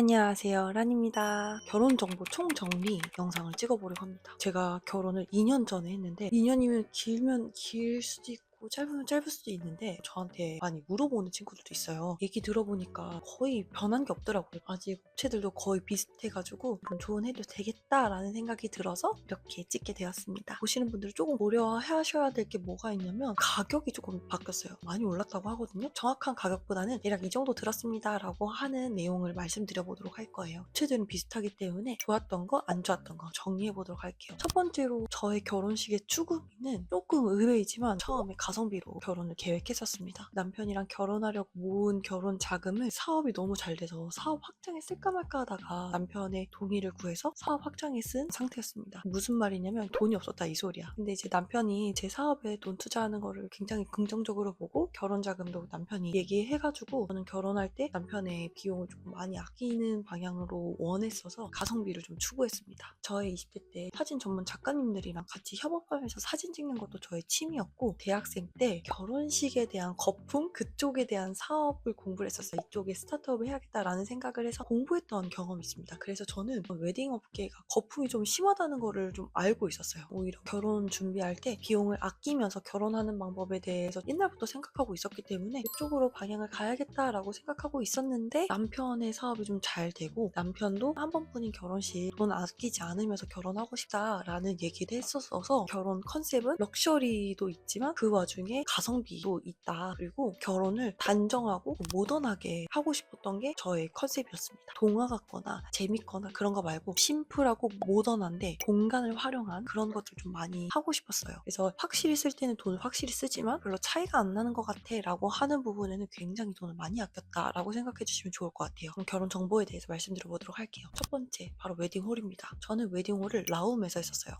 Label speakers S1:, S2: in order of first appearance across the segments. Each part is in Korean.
S1: 안녕하세요. 란입니다. 결혼 정보 총정리 영상을 찍어보려고 합니다. 제가 결혼을 2년 전에 했는데 2년이면 길면 길 수도 있고 짧으면 짧을 수도 있는데 저한테 많이 물어보는 친구들도 있어요. 얘기 들어보니까 거의 변한 게 없더라고요. 아직 업체들도 거의 비슷해가지고 그럼 조언해도 되겠다라는 생각이 들어서 이렇게 찍게 되었습니다. 보시는 분들 조금 고려하셔야 될 게 뭐가 있냐면 가격이 조금 바뀌었어요. 많이 올랐다고 하거든요. 정확한 가격보다는 대략 이 정도 들었습니다라고 하는 내용을 말씀드려보도록 할 거예요. 업체들은 비슷하기 때문에 좋았던 거, 안 좋았던 거 정리해보도록 할게요. 첫 번째로 저의 결혼식의 추구미는 조금 의외이지만 처음에 가 성비로 결혼을 계획했었습니다. 남편이랑 결혼하려고 모은 결혼 자금을 사업이 너무 잘 돼서 사업 확장에 쓸까 말까 하다가 남편의 동의를 구해서 사업 확장에 쓴 상태였습니다. 무슨 말이냐면 돈이 없었다 이 소리야. 근데 이제 남편이 제 사업에 돈 투자하는 거를 굉장히 긍정적으로 보고 결혼 자금도 남편이 얘기해가지고 저는 결혼할 때 남편의 비용을 조금 많이 아끼는 방향으로 원했어서 가성비를 좀 추구했습니다. 저의 20대 때 사진 전문 작가님들이랑 같이 협업하면서 사진 찍는 것도 저의 취미였고 대학생 때 결혼식에 대한 거품 그쪽에 대한 사업을 공부를 했었어요. 이쪽에 스타트업을 해야겠다라는 생각을 해서 공부했던 경험이 있습니다. 그래서 저는 웨딩 업계가 거품이 좀 심하다는 거를 좀 알고 있었어요. 오히려 결혼 준비할 때 비용을 아끼면서 결혼하는 방법에 대해서 옛날부터 생각하고 있었기 때문에 이쪽으로 방향을 가야겠다라고 생각하고 있었는데 남편의 사업이 좀 잘 되고 남편도 한 번뿐인 결혼식 돈 아끼지 않으면서 결혼하고 싶다라는 얘기를 했었어서 결혼 컨셉은 럭셔리도 있지만 그와 중에 가성비도 있다. 그리고 결혼을 단정하고 모던하게 하고 싶었던 게 저의 컨셉이었습니다. 동화 같거나 재밌거나 그런 거 말고 심플하고 모던한데 공간을 활용한 그런 것들 좀 많이 하고 싶었어요. 그래서 확실히 쓸 때는 돈을 확실히 쓰지만 별로 차이가 안 나는 것 같아 라고 하는 부분에는 굉장히 돈을 많이 아꼈다 라고 생각해 주시면 좋을 것 같아요. 그럼 결혼 정보에 대해서 말씀드려 보도록 할게요. 첫 번째, 바로 웨딩홀입니다. 저는 웨딩홀을 라움에서 했었어요.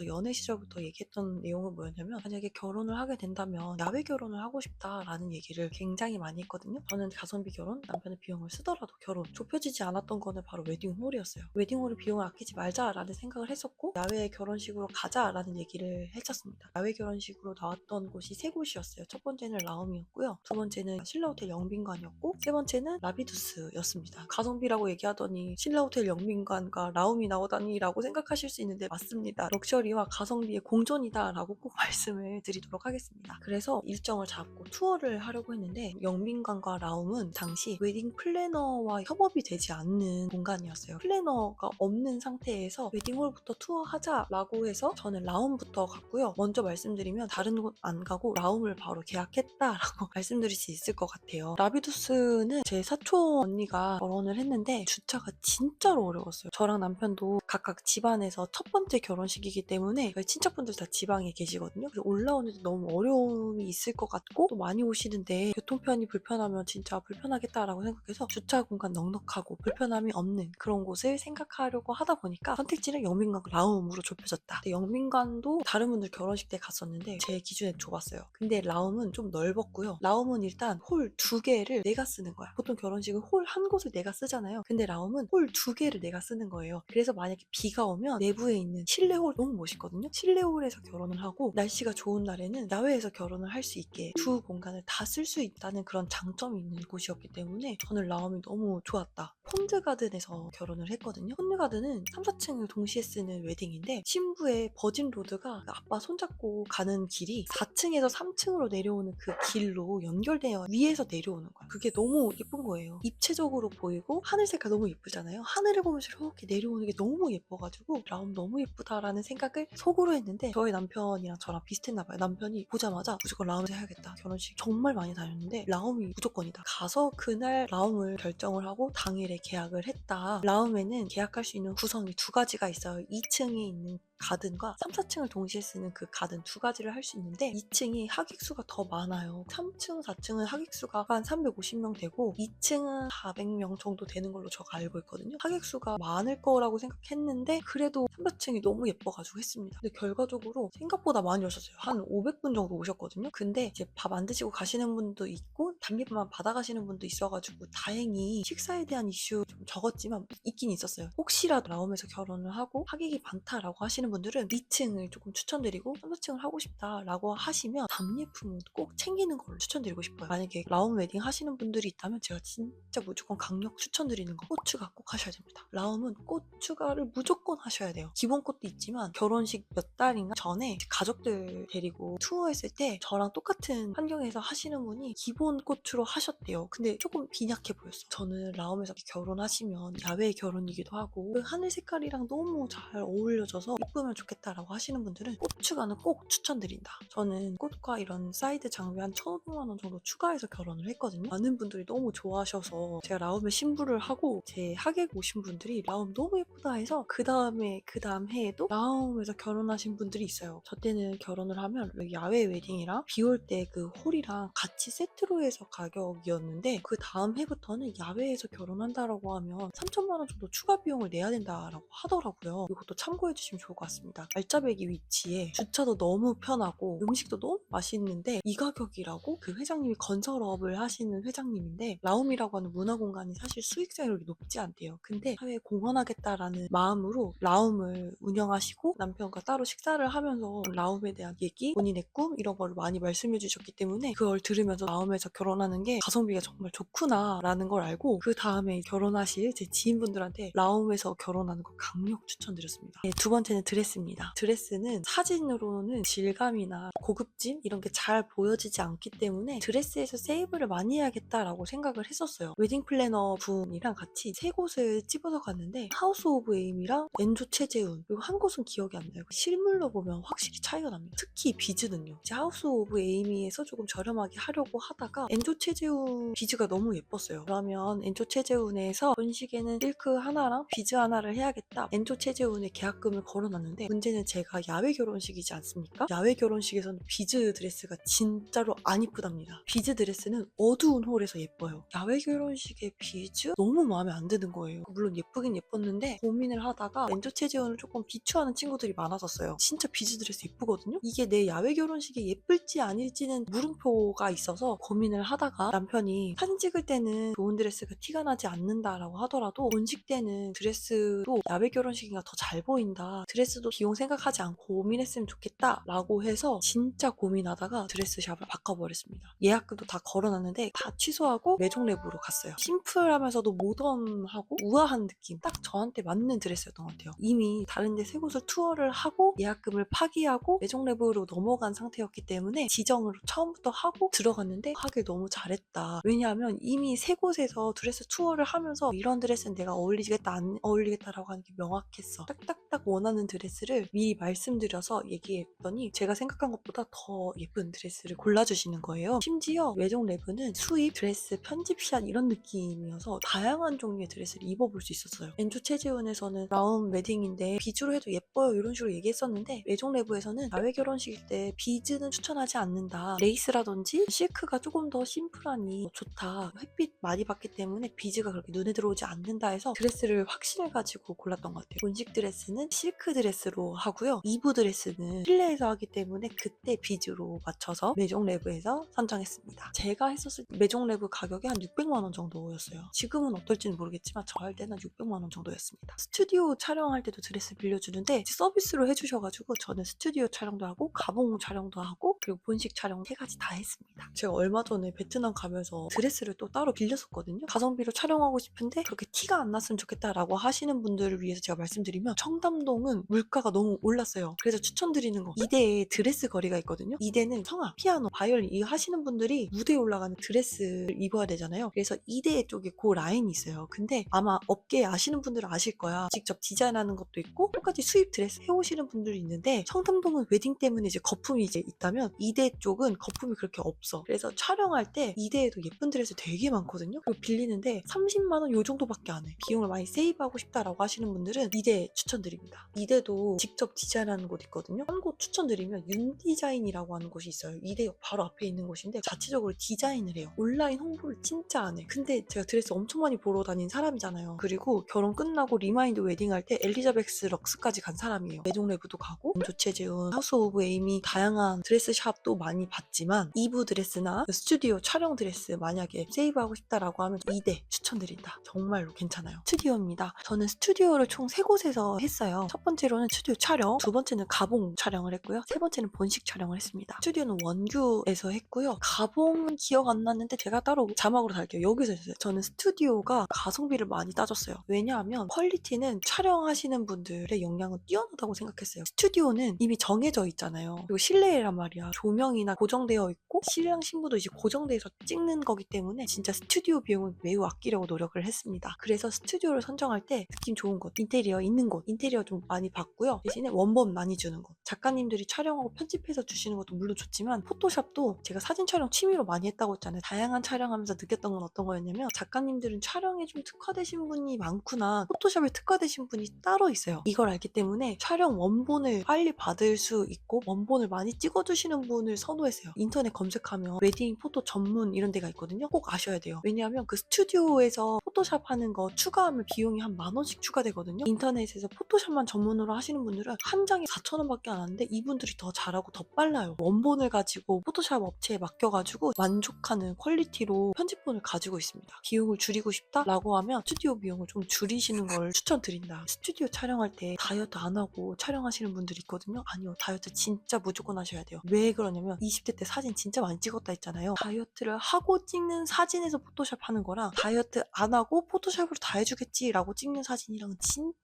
S1: 그 연애 시절부터 얘기했던 내용은 뭐였냐면 만약에 결혼을 하게 된다면 야외 결혼을 하고 싶다라는 얘기를 굉장히 많이 했거든요. 저는 가성비 결혼, 남편의 비용을 쓰더라도 결혼 좁혀지지 않았던 거는 바로 웨딩홀이었어요. 웨딩홀을 비용을 아끼지 말자라는 생각을 했었고 야외 결혼식으로 가자라는 얘기를 했었습니다. 야외 결혼식으로 나왔던 곳이 세 곳이었어요. 첫 번째는 라움이었고요. 두 번째는 신라호텔 영빈관이었고 세 번째는 라비두스였습니다. 가성비라고 얘기하더니 신라호텔 영빈관과 라움이 나오다니라고 생각하실 수 있는데 맞습니다. 럭셔리 와 가성비의 공존이다라고 꼭 말씀을 드리도록 하겠습니다. 그래서 일정을 잡고 투어를 하려고 했는데 영빈관과 라움은 당시 웨딩 플래너와 협업이 되지 않는 공간이었어요. 플래너가 없는 상태에서 웨딩홀부터 투어하자라고 해서 저는 라움부터 갔고요. 먼저 말씀드리면 다른 곳 안 가고 라움을 바로 계약했다라고 말씀드릴 수 있을 것 같아요. 라비두스는 제 사촌 언니가 결혼을 했는데 주차가 진짜로 어려웠어요. 저랑 남편도 각각 집안에서 첫 번째 결혼식이기 때문에 저희 친척분들 다 지방에 계시거든요. 그래서 올라오는데 너무 어려움이 있을 것 같고 또 많이 오시는데 교통편이 불편하면 진짜 불편하겠다라고 생각해서 주차 공간 넉넉하고 불편함이 없는 그런 곳을 생각하려고 하다 보니까 선택지는 영민관 라움으로 좁혀졌다. 영민관도 다른 분들 결혼식 때 갔었는데 제 기준에 좁았어요. 근데 라움은 좀 넓었고요. 라움은 일단 홀 두 개를 내가 쓰는 거야. 보통 결혼식은 홀 한 곳을 내가 쓰잖아요. 근데 라움은 홀 두 개를 내가 쓰는 거예요. 그래서 만약에 비가 오면 내부에 있는 실내 홀 너무 멋있 거든요. 실내 홀에서 결혼을 하고 날씨가 좋은 날에는 야외에서 결혼을 할 수 있게 두 공간을 다 쓸 수 있다는 그런 장점이 있는 곳이었기 때문에 저는 라움이 너무 좋았다. 폰드가든에서 결혼을 했거든요. 폰드가든은 3, 4층을 동시에 쓰는 웨딩인데 신부의 버진 로드가 아빠 손잡고 가는 길이 4층에서 3층으로 내려오는 그 길로 연결되어 위에서 내려오는 거야. 그게 너무 예쁜 거예요. 입체적으로 보이고 하늘 색깔 너무 예쁘잖아요. 하늘을 보면서 이렇게 내려오는 게 너무 예뻐가지고 라움 너무 예쁘다라는 생각을 속으로 했는데 저희 남편이랑 저랑 비슷했나 봐요. 남편이 보자마자 무조건 라움에서 해야겠다. 결혼식 정말 많이 다녔는데 라움이 무조건이다. 가서 그날 라움을 결정을 하고 당일에 계약을 했다. 라움에는 계약할 수 있는 구성이 두 가지가 있어요. 2층에 있는 가든과 3, 4층을 동시에 쓰는 그 가든 두 가지를 할 수 있는데 2층이 하객수가 더 많아요. 3층, 4층은 하객수가 한 350명 되고 2층은 400명 정도 되는 걸로 제가 알고 있거든요. 하객수가 많을 거라고 생각했는데 그래도 3, 4층이 너무 예뻐가지고 했습니다. 근데 결과적으로 생각보다 많이 오셨어요. 한 500분 정도 오셨거든요. 근데 이제 밥 안 드시고 가시는 분도 있고 단비만 받아가시는 분도 있어가지고 다행히 식사에 대한 이슈 좀 적었지만 있긴 있었어요. 혹시라도 라움에서 결혼을 하고 하객이 많다라고 하시는 하시는 분들은 2층을 조금 추천드리고 3, 4층을 하고 싶다라고 하시면 답례품은 꼭 챙기는 걸로 추천드리고 싶어요. 만약에 라운 웨딩 하시는 분들이 있다면 제가 진짜 무조건 강력 추천드리는 거 꽃 추가 꼭 하셔야 됩니다. 라움은 꽃 추가를 무조건 하셔야 돼요. 기본 꽃도 있지만 결혼식 몇 달인가 전에 가족들 데리고 투어했을 때 저랑 똑같은 환경에서 하시는 분이 기본 꽃으로 하셨대요. 근데 조금 빈약해 보였어. 저는 라움에서 결혼하시면 야외 결혼이기도 하고 그 하늘 색깔이랑 너무 잘 어울려져서 이쁘면 좋겠다라고 하시는 분들은 꽃 추가는 꼭 추천드린다. 저는 꽃과 이런 사이드 장비 한 1,500만 원 정도 추가해서 결혼을 했거든요. 많은 분들이 너무 좋아하셔서 제가 라움에 신부를 하고 제 하객 오신 분들이 라움 너무 예쁘다 해서 그 다음에 그 다음 해에도 라움에서 결혼하신 분들이 있어요. 저 때는 결혼을 하면 야외 웨딩이랑 비 올 때 그 홀이랑 같이 세트로 해서 가격이었는데 그 다음 해부터는 야외에서 결혼한다라고 하면 3천만 원 정도 추가 비용을 내야 된다라고 하더라고요. 이것도 참고해 주시면 좋을 것 같습니다. 알짜배기 위치에 주차도 너무 편하고 음식도 너무 맛있는데 이 가격이라고 그 회장님이 건설업을 하시는 회장님인데 라움이라고 하는 문화공간이 사실 수익성이 높지 않대요. 근데 사회에 공헌하겠다라는 마음으로 라움을 운영하시고 남편과 따로 식사를 하면서 라움에 대한 얘기, 본인의 꿈 이런 걸 많이 말씀해 주셨기 때문에 그걸 들으면서 라움에서 결혼하는 게 가성비가 정말 좋구나라는 걸 알고 그 다음에 결혼하실 제 지인분들한테 라움에서 결혼하는 거 강력 추천드렸습니다. 네, 두 번째는 드레 스입니다. 드레스는 사진으로는 질감이나 고급짐 이런 게 잘 보여지지 않기 때문에 드레스에서 세이브를 많이 해야겠다라고 생각을 했었어요. 웨딩 플래너 분이랑 같이 세 곳을 집어서 갔는데 하우스 오브 에임이랑 엔조 체제운 그리고 한 곳은 기억이 안 나요. 실물로 보면 확실히 차이가 납니다. 특히 비즈는요. 이제 하우스 오브 에이미에서 조금 저렴하게 하려고 하다가 엔조 체제운 비즈가 너무 예뻤어요. 그러면 엔조 체제운에서 본식에는 실크 하나랑 비즈 하나를 해야겠다. 엔조 체제운에 계약금을 걸어놨 는데 문제는 제가 야외 결혼식이지 않습니까? 야외 결혼식에서는 비즈 드레스가 진짜로 안 이쁘답니다. 비즈 드레스는 어두운 홀에서 예뻐요. 야외 결혼식의 비즈 너무 마음에 안 드는 거예요. 물론 예쁘긴 예뻤는데 고민을 하다가 엔조 체제운을 조금 비추하는 친구들이 많아졌어요. 진짜 비즈 드레스 예쁘거든요. 이게 내 야외 결혼식에 예쁠지 아닐지는 물음표가 있어서 고민을 하다가 남편이 사진 찍을 때는 좋은 드레스가 티가 나지 않는다라고 하더라도 본식 때는 드레스도 야외 결혼식인가 더 잘 보인다. 드레스 도 비용 생각하지 않고 고민했으면 좋겠다라고 해서 진짜 고민하다가 드레스샵을 바꿔버렸습니다. 예약금도 다 걸어놨는데 다 취소하고 매종랩으로 갔어요. 심플하면서도 모던하고 우아한 느낌. 딱 저한테 맞는 드레스였던 것 같아요. 이미 다른 데 세 곳을 투어를 하고 예약금을 파기하고 매종랩으로 넘어간 상태였기 때문에 지정을 처음부터 하고 들어갔는데 하길 너무 잘했다. 왜냐하면 이미 세 곳에서 드레스 투어를 하면서 이런 드레스는 내가 어울리겠다 안 어울리겠다라고 하는 게 명확했어. 딱딱딱 원하는 드레스 를 미리 말씀드려서 얘기했더니 제가 생각한 것보다 더 예쁜 드레스를 골라주시는 거예요. 심지어 외종 랩은 수입 드레스 편집샷 이런 느낌이어서 다양한 종류의 드레스를 입어볼 수 있었어요. 엔조 체제운에서는 라운 웨딩인데 비주로 해도 예뻐요 이런 식으로 얘기했었는데 외종 랩에서는 야외 결혼식일 때 비즈는 추천하지 않는다. 레이스라든지 실크가 조금 더 심플하니 좋다. 햇빛 많이 받기 때문에 비즈가 그렇게 눈에 들어오지 않는다 해서 드레스를 확신해가지고 골랐던 것 같아요. 본식 드레스는 실크 드레스 로 하고요. 이브 드레스는 실내에서 하기 때문에 그때 비즈로 맞춰서 매종 레브에서 선정했습니다. 제가 했었을 때 매종 레브 가격이 한 600만 원 정도였어요. 지금은 어떨지는 모르겠지만 저 할 때는 600만 원 정도였습니다. 스튜디오 촬영할 때도 드레스 빌려주는데 서비스로 해주셔가지고 저는 스튜디오 촬영도 하고 가봉 촬영도 하고 그리고 본식 촬영 세 가지 다 했습니다. 제가 얼마 전에 베트남 가면서 드레스를 또 따로 빌렸었거든요. 가성비로 촬영하고 싶은데 그렇게 티가 안 났으면 좋겠다라고 하시는 분들을 위해서 제가 말씀드리면 청담동은 물 가가 너무 올랐어요. 그래서 추천드리는 거 이대에 드레스 거리가 있거든요. 이대는 성악, 피아노, 바이올린 이거 하시는 분들이 무대에 올라가는 드레스를 입어야 되잖아요. 그래서 이대 쪽에 그 라인이 있어요. 근데 아마 업계 아시는 분들은 아실 거야. 직접 디자인하는 것도 있고 똑같이 수입 드레스 해오시는 분들이 있는데 청담동은 웨딩 때문에 이제 거품이 이제 있다면 이대 쪽은 거품이 그렇게 없어. 그래서 촬영할 때 이대에도 예쁜 드레스 되게 많거든요. 그리고 빌리는데 30만 원 요 정도밖에 안 해. 비용을 많이 세이브하고 싶다라고 하시는 분들은 이대 추천드립니다. 이대도 직접 디자인하는 곳 있거든요. 한 곳 추천드리면 윤디자인이라고 하는 곳이 있어요. 이대 바로 앞에 있는 곳인데 자체적으로 디자인을 해요. 온라인 홍보를 진짜 안 해. 근데 제가 드레스 엄청 많이 보러 다닌 사람이잖아요. 그리고 결혼 끝나고 리마인드 웨딩 할 때 엘리자베스 럭스까지 간 사람이에요. 매종 레브도 가고 조체제운 하우스 오브 에이미 다양한 드레스 포토샵도 많이 봤지만 2부 드레스나 그 스튜디오 촬영 드레스 만약에 세이브하고 싶다라고 하면 2대 추천드린다. 정말로 괜찮아요. 스튜디오입니다. 저는 스튜디오를 총 3곳에서 했어요. 첫 번째로는 스튜디오 촬영, 두 번째는 가봉 촬영을 했고요. 세 번째는 본식 촬영을 했습니다. 스튜디오는 원규에서 했고요. 가봉은 기억 안 났는데 제가 따로 자막으로 달게요. 여기서 했어요. 저는 스튜디오가 가성비를 많이 따졌어요. 왜냐하면 퀄리티는 촬영하시는 분들의 역량은 뛰어나다고 생각했어요. 스튜디오는 이미 정해져 있잖아요. 그리고 실내란 말이야. 조명이나 고정되어 있고 실랑 신부도 이제 고정돼서 찍는 거기 때문에 진짜 스튜디오 비용은 매우 아끼려고 노력을 했습니다. 그래서 스튜디오를 선정할 때 느낌 좋은 곳, 인테리어 있는 곳, 인테리어 좀 많이 봤고요. 대신에 원본 많이 주는 곳. 작가님들이 촬영하고 편집해서 주시는 것도 물론 좋지만 포토샵도 제가 사진 촬영 취미로 많이 했다고 했잖아요. 다양한 촬영하면서 느꼈던 건 어떤 거였냐면 작가님들은 촬영에 좀 특화되신 분이 많구나. 포토샵에 특화되신 분이 따로 있어요. 이걸 알기 때문에 촬영 원본을 빨리 받을 수 있고 원본을 많이 찍어주시는 분을 선호했어요. 인터넷 검색하면 웨딩 포토 전문 이런 데가 있거든요. 꼭 아셔야 돼요. 왜냐하면 그 스튜디오에서 포토샵 하는 거 추가하면 비용이 한 만 원씩 추가되거든요. 인터넷에서 포토샵만 전문으로 하시는 분들은 한 장에 4천 원밖에 안 하는데 이분들이 더 잘하고 더 빨라요. 원본을 가지고 포토샵 업체에 맡겨가지고 만족하는 퀄리티로 편집본을 가지고 있습니다. 비용을 줄이고 싶다라고 하면 스튜디오 비용을 좀 줄이시는 걸 추천드린다. 스튜디오 촬영할 때 다이어트 안 하고 촬영하시는 분들이 있거든요. 아니요, 다이어트 진짜 무조건 하셔야 돼요. 왜 그러냐면 20대 때 사진 진짜 많이 찍었다 했잖아요. 다이어트를 하고 찍는 사진에서 포토샵 하는 거랑 다이어트 안 하고 포토샵으로 다 해주겠지라고 찍는 사진이랑은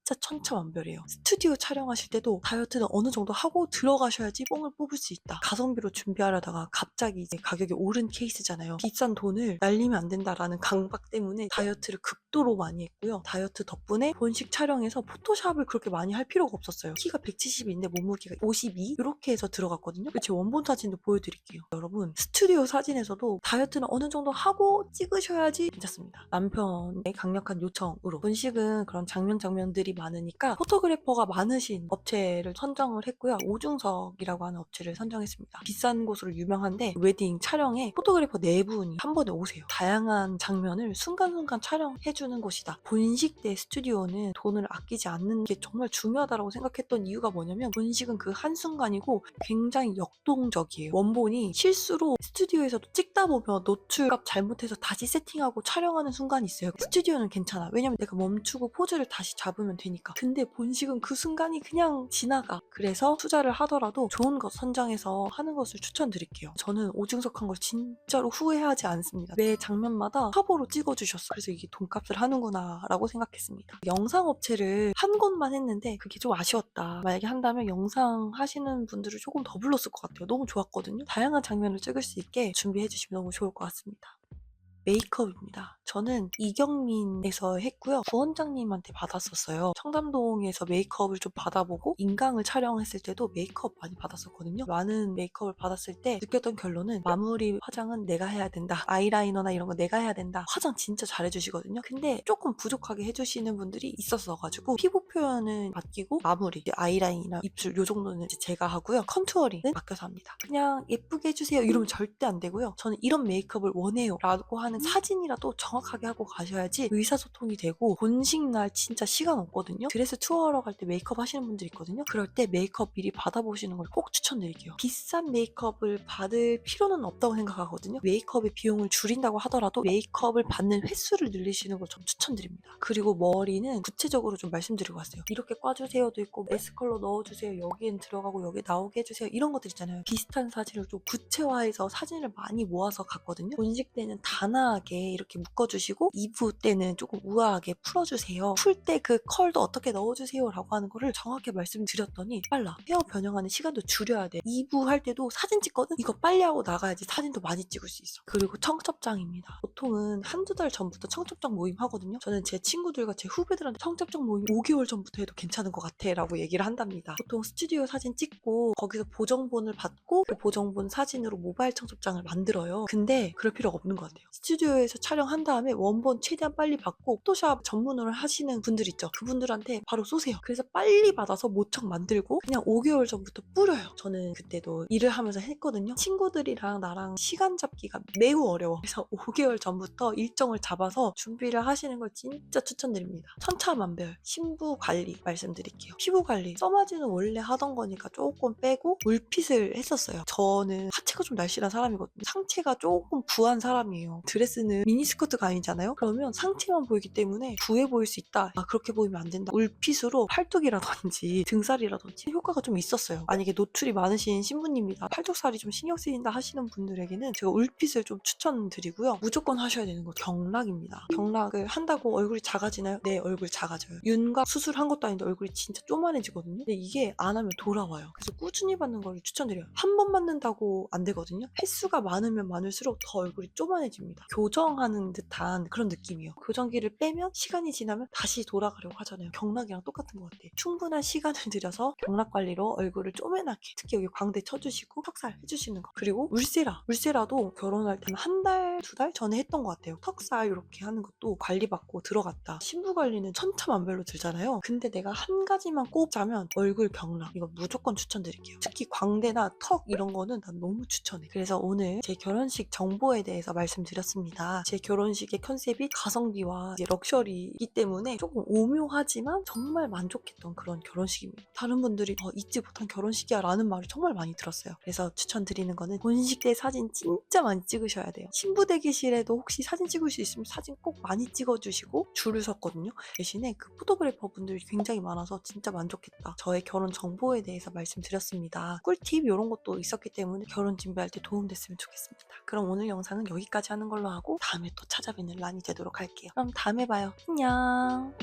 S1: 진짜 천차만별이에요. 스튜디오 촬영하실 때도 다이어트는 어느 정도 하고 들어가셔야지 뽕을 뽑을 수 있다. 가성비로 준비하려다가 갑자기 이제 가격이 오른 케이스잖아요. 비싼 돈을 날리면 안 된다라는 강박 때문에 다이어트를 극도로 많이 했고요. 다이어트 덕분에 본식 촬영에서 포토샵을 그렇게 많이 할 필요가 없었어요. 키가 170인데 몸무게가 52 이렇게 해서 들어갔거든요. 제 원본 사진도 보여드릴게요. 여러분 스튜디오 사진에서도 다이어트는 어느 정도 하고 찍으셔야지 괜찮습니다. 남편의 강력한 요청으로 본식은 그런 장면 장면들이 많으니까 포토그래퍼가 많으신 업체를 선정을 했고요. 오중석이라고 하는 업체를 선정했습니다. 비싼 곳으로 유명한데 웨딩 촬영에 포토그래퍼 네 분이 한 번에 오세요. 다양한 장면을 순간순간 촬영해주는 곳이다. 본식 때 스튜디오는 돈을 아끼지 않는 게 정말 중요하다고 생각했던 이유가 뭐냐면 본식은 그 한순간이고 굉장히 역동적이에요. 원본이 실수로 스튜디오에서도 찍다 보면 노출값 잘못해서 다시 세팅하고 촬영하는 순간이 있어요. 스튜디오는 괜찮아. 왜냐면 내가 멈추고 포즈를 다시 잡으면 되 니까. 근데 본식은 그 순간이 그냥 지나가. 그래서 투자를 하더라도 좋은 것 선정해서 하는 것을 추천드릴게요. 저는 오중석한 걸 진짜로 후회하지 않습니다. 매 장면마다 화보로 찍어주셨어. 그래서 이게 돈값을 하는구나 라고 생각했습니다. 영상 업체를 한 곳만 했는데 그게 좀 아쉬웠다. 만약에 한다면 영상 하시는 분들을 조금 더 불렀을 것 같아요. 너무 좋았거든요. 다양한 장면을 찍을 수 있게 준비해 주시면 너무 좋을 것 같습니다. 메이크업입니다. 저는 이경민에서 했고요. 부원장님한테 받았었어요. 청담동에서 메이크업을 좀 받아보고 인강을 촬영했을 때도 메이크업 많이 받았었거든요. 많은 메이크업을 받았을 때 느꼈던 결론은 마무리 화장은 내가 해야 된다. 아이라이너나 이런 거 내가 해야 된다. 화장 진짜 잘해주시거든요. 근데 조금 부족하게 해주시는 분들이 있었어가지고 피부 표현은 맡기고 마무리, 아이라인이나 입술 요 정도는 제가 하고요. 컨투어링은 맡겨서 합니다. 그냥 예쁘게 해주세요. 이러면 절대 안 되고요. 저는 이런 메이크업을 원해요. 라고 하는 사진이라도 정확하게 하고 가셔야지 의사소통이 되고 본식 날 진짜 시간 없거든요. 드레스 투어하러 갈 때 메이크업 하시는 분들 있거든요. 그럴 때 메이크업 미리 받아보시는 걸 꼭 추천드릴게요. 비싼 메이크업을 받을 필요는 없다고 생각하거든요. 메이크업의 비용을 줄인다고 하더라도 메이크업을 받는 횟수를 늘리시는 걸 좀 추천드립니다. 그리고 머리는 구체적으로 좀 말씀드리고 왔어요. 이렇게 꽈주세요도 있고 에스컬러 넣어주세요. 여기엔 들어가고 여기 나오게 해주세요. 이런 것들 있잖아요. 비슷한 사진을 좀 구체화해서 사진을 많이 모아서 갔거든요. 본식 때는 단아 단아하게 이렇게 묶어주시고 2부 때는 조금 우아하게 풀어주세요. 풀 때 그 컬도 어떻게 넣어주세요 라고 하는 거를 정확히 말씀드렸더니 빨라. 헤어 변형하는 시간도 줄여야 돼. 2부 할 때도 사진 찍거든? 이거 빨리 하고 나가야지 사진도 많이 찍을 수 있어. 그리고 청첩장입니다. 보통은 한두 달 전부터 청첩장 모임 하거든요. 저는 제 친구들과 제 후배들한테 청첩장 모임 5개월 전부터 해도 괜찮은 것 같아 라고 얘기를 한답니다. 보통 스튜디오 사진 찍고 거기서 보정본을 받고 그 보정본 사진으로 모바일 청첩장을 만들어요. 근데 그럴 필요가 없는 것 같아요. 스튜디오 스튜디오에서 촬영한 다음에 원본 최대한 빨리 받고 포토샵 전문으로 하시는 분들 있죠. 그분들한테 바로 쏘세요. 그래서 빨리 받아서 모청 만들고 그냥 5개월 전부터 뿌려요. 저는 그때도 일을 하면서 했거든요. 친구들이랑 나랑 시간 잡기가 매우 어려워. 그래서 5개월 전부터 일정을 잡아서 준비를 하시는 걸 진짜 추천드립니다. 천차만별 신부 관리 말씀드릴게요. 피부 관리 써마지는 원래 하던 거니까 조금 빼고 물핏을 했었어요. 저는 하체가 좀 날씬한 사람이거든요. 상체가 조금 부한 사람이에요. 드레 스는 미니스커트가 아니잖아요. 그러면 상체만 보이기 때문에 부해 보일 수 있다. 아, 그렇게 보이면 안 된다. 울핏으로 팔뚝이라든지 등살이라든지 효과가 좀 있었어요. 만약에 노출이 많으신 신부님이다. 팔뚝살이 좀 신경 쓰인다 하시는 분들에게는 제가 울핏을 좀 추천드리고요. 무조건 하셔야 되는 거 경락입니다. 경락을 한다고 얼굴이 작아지나요? 네, 얼굴 작아져요. 윤곽 수술한 것도 아닌데 얼굴이 진짜 쪼만해지거든요. 근데 이게 안 하면 돌아와요. 그래서 꾸준히 받는 걸 추천드려요. 한번 받는다고 안 되거든요. 횟수가 많으면 많을수록 더 얼굴이 쪼만해집니다. 교정하는 듯한 그런 느낌이에요. 교정기를 빼면 시간이 지나면 다시 돌아가려고 하잖아요. 경락이랑 똑같은 것 같아요. 충분한 시간을 들여서 경락 관리로 얼굴을 쪼매나게 특히 여기 광대 쳐주시고 턱살 해주시는 거 그리고 울세라 울세라도 결혼할 때는 한 달, 두 달 전에 했던 것 같아요. 턱살 이렇게 하는 것도 관리받고 들어갔다. 신부 관리는 천차만별로 들잖아요. 근데 내가 한 가지만 꼽자면 얼굴 경락 이거 무조건 추천드릴게요. 특히 광대나 턱 이런 거는 난 너무 추천해. 그래서 오늘 제 결혼식 정보에 대해서 말씀드렸습니다. 제 결혼식의 컨셉이 가성비와 럭셔리이기 때문에 조금 오묘하지만 정말 만족했던 그런 결혼식입니다. 다른 분들이 어, 잊지 못한 결혼식이야 라는 말을 정말 많이 들었어요. 그래서 추천드리는 거는 본식 때 사진 진짜 많이 찍으셔야 돼요. 신부 대기실에도 혹시 사진 찍을 수 있으면 사진 꼭 많이 찍어주시고 줄을 섰거든요. 대신에 그 포토그래퍼 분들이 굉장히 많아서 진짜 만족했다. 저의 결혼 정보에 대해서 말씀드렸습니다. 꿀팁 이런 것도 있었기 때문에 결혼 준비할 때 도움됐으면 좋겠습니다. 그럼 오늘 영상은 여기까지 하는 걸로 마무리하고 다음에 또 찾아뵙는 란이 되도록 할게요. 그럼 다음에 봐요. 안녕.